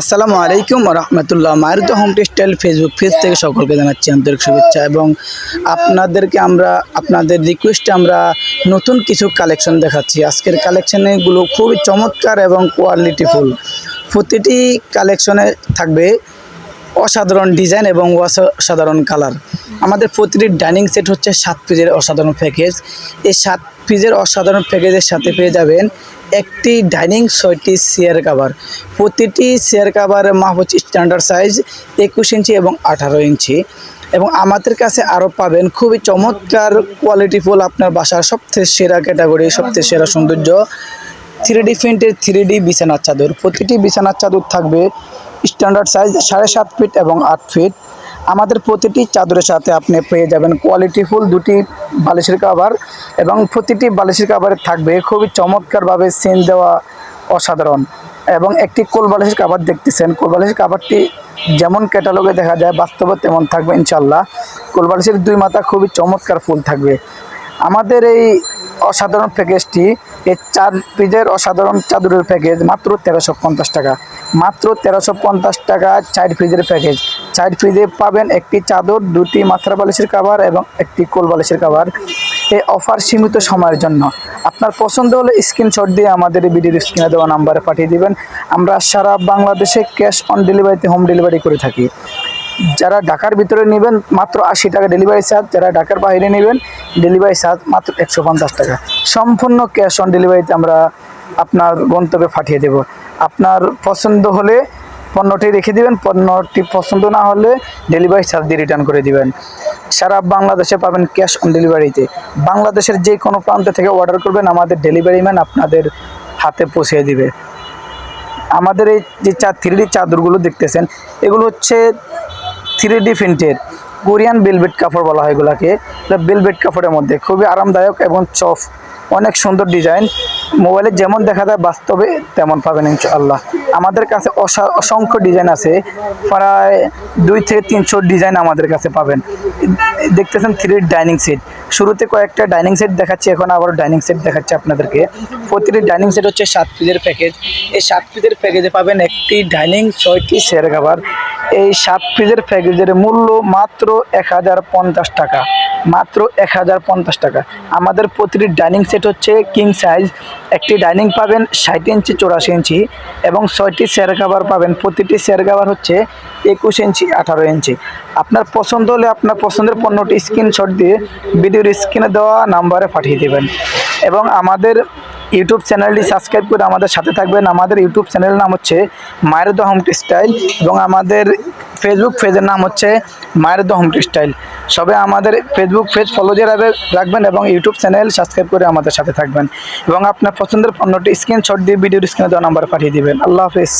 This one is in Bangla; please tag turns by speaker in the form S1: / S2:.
S1: আসসালামু আলাইকুম রহমতুল্লাহ। তো হোম টেক্সটাইল ফেসবুক ফেজ থেকে সকলকে জানাচ্ছি আন্তরিক শুভেচ্ছা এবং আপনাদেরকে আমরা, আপনাদের রিকোয়েস্টে আমরা নতুন কিছু কালেকশন দেখাচ্ছি। আজকের কালেকশানেগুলো খুবই চমৎকার এবং কোয়ালিটিফুল প্রতিটি কালেকশনে থাকবে অসাধারণ ডিজাইন এবং অসাধারণ কালার। আমাদের প্রতিটি ডাইনিং সেট হচ্ছে সাত পিজের অসাধারণ প্যাকেজ। এই সাত পিজের অসাধারণ প্যাকেজের সাথে পেয়ে যাবেন একটি ডাইনিং, ছয়টি চেয়ার কাভার। প্রতিটি চেয়ার কাভারের মাপ হচ্ছে স্ট্যান্ডার্ড সাইজ একুশ ইঞ্চি এবং আঠারো ইঞ্চি। এবং আমাদের কাছে আরও পাবেন খুবই চমৎকার কোয়ালিটিফুল আপনার বাসার সবথেকে সেরা ক্যাটাগরি সবথেকে সেরা সৌন্দর্য। থ্রি ডি প্রিন্টের থ্রি ডি বিছানার চাদর। প্রতিটি বিছানার চাদর থাকবে স্ট্যান্ডার্ড সাইজ সাড়ে সাত ফিট এবং আট ফিট আমাদের প্রতিটি চাদরের সাথে আপনি পেয়ে যাবেন কোয়ালিটিফুল দুটি বালিশের কাভার এবং প্রতিটি বালিশের কাভারে থাকবে খুবই চমৎকারভাবে সেন দেওয়া অসাধারণ এবং একটি কোল বালিশের কাভার দেখতেছেন। কোল বালিশের কাভারটি যেমন ক্যাটালগে দেখা যায়, বাস্তবে তেমন থাকবে ইনশাল্লাহ কোল বালিশের দুই মাথা খুবই চমৎকার ফুল থাকবে। আমাদের এই অসাধারণ প্যাকেজটি এই চার পিজের অসাধারণ চাদরের প্যাকেজ মাত্র তেরোশো পঞ্চাশ টাকা। মাত্র তেরোশো পঞ্চাশ টাকা চার ফ্রিজের প্যাকেজ চার ফ্রিজে পাবেন একটি চাদর, দুটি মাথা বালিশের কাভার এবং একটি কোল বালিশের কাভার এই অফার সীমিত সময়ের জন্য। আপনার পছন্দ হলে স্ক্রিনশট দিয়ে আমাদের ভিডিওর স্ক্রিনে দেওয়া নাম্বারে পাঠিয়ে দিবেন। আমরা সারা বাংলাদেশে ক্যাশ অন ডেলিভারিতে হোম ডেলিভারি করে থাকি। যারা ঢাকার ভিতরে নেবেন মাত্র আশি টাকা ডেলিভারি চার্জ যারা ঢাকার বাইরে নেবেন ডেলিভারি চার্জ মাত্র একশো পঞ্চাশ টাকা। সম্পূর্ণ ক্যাশ অন ডেলিভারিতে আমরা আপনার গন্তব্যে পাঠিয়ে দেব। আপনার পছন্দ হলে পণ্যটি রেখে দিবেন, পণ্যটি পছন্দ না হলে ডেলিভারি চার্জ দিয়ে রিটার্ন করে দিবেন। সারা বাংলাদেশে পাবেন ক্যাশ অন ডেলিভারিতে বাংলাদেশের যে কোনো প্রান্ত থেকে অর্ডার করবেন, আমাদের ডেলিভারি ম্যান আপনাদের হাতে পৌঁছে দিবে। আমাদের এই যে চা থ্রি ডি চাদরগুলো দেখতেছেন, এগুলো হচ্ছে থ্রি ডি প্রিন্টের কোরিয়ান বেলভেট কাপড় বলা হয় এগুলাকে। বেলভেট কাপড়ের মধ্যে খুবই আরামদায়ক এবং চফ, অনেক সুন্দর ডিজাইন। মোবাইলে যেমন দেখা যায় বাস্তবে তেমন পাবেন ইনশাআল্লাহ। আমাদের কাছে অসা- অসংখ্য ডিজাইন আছে, প্রায় দুই থেকে তিনশো ডিজাইন আমাদের কাছে পাবেন। দেখতেছেন থ্রি ডাইনিং সেট। শুরুতে কয়েকটা ডাইনিং সেট দেখাচ্ছি, এখন আবার ডাইনিং সেট দেখাচ্ছি আপনাদেরকে। প্রতিটি ডাইনিং সেট হচ্ছে সাত পিসের প্যাকেজ। এই সাত পিসের প্যাকেজে পাবেন একটি ডাইনিং, ছয়টি শেয়ার খাবার। এই সাত পিসের প্যাকেজের মূল্য মাত্র এক হাজার পঞ্চাশ টাকা। মাত্র এক হাজার পঞ্চাশ টাকা। আমাদের প্রতিটি ডাইনিং সেট হচ্ছে কিং সাইজ একটি ডাইনিং পাবেন ষাট ইঞ্চি চৌরাশি ইঞ্চি এবং ছয়টি শেয়ার কাভার পাবেন। প্রতিটি শেয়ার কাভার হচ্ছে একুশ ইঞ্চি আঠারো ইঞ্চি আপনার পছন্দ হলে আপনার পছন্দের পণ্যটি স্ক্রিনশট দিয়ে ভিডিওর স্ক্রিনে দেওয়া নাম্বারে পাঠিয়ে দেবেন। এবং আমাদের ইউটিউব চ্যানেলটি সাবস্ক্রাইব করে আমাদের সাথে থাকবেন। আমাদের ইউটিউব চ্যানেলের নাম হচ্ছে মায়ের দ্য হোম স্টাইল এবং আমাদের ফেসবুক পেজের নাম হচ্ছে মায়ের দ্য হোম স্টাইল সবে আমাদের ফেসবুক পেজ ফলো দিয়ে রাখবেন এবং ইউটিউব চ্যানেল সাবস্ক্রাইব করে আমাদের সাথে থাকবেন। এবং আপনার পছন্দের পণ্যটি স্ক্রিনশট দিয়ে ভিডিওর স্ক্রিনে দেওয়া নাম্বার পাঠিয়ে দিবেন। আল্লাহ হাফিজ।